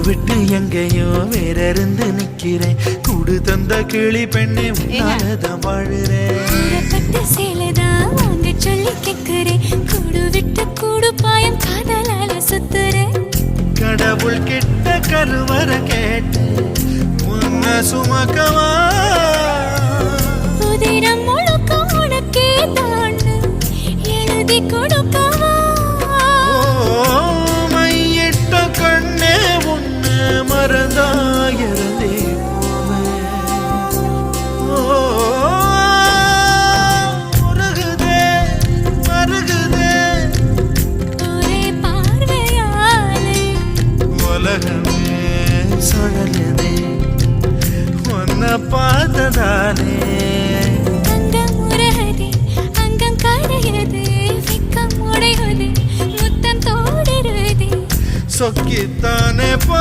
விட்டு எங்கேயோ வேற இருந்து நிக்கிறேன் கூடு தந்த கிளி பெண்ணே உன்னாலதான் வாழுறேன். சேலைதான் வாங்க சொல்லி கேக்குறேன். கூடு விட்டு கூடு பாயம் காதலால சுத்துறேன். கடவுள் கிட்ட கருவற கேட்டு உன்னை சுமக்கவா? உதிரம் முழுக்க உனக்கே தாண்டு எழுதி கொடுக்கவா சுழலுதே உன்னை பார்த்ததாலே அங்கம் உருகுதே அங்கம் கரையுது வெக்கம் உடையுது முத்தம் தோடுருதே சொக்கித்தானே பா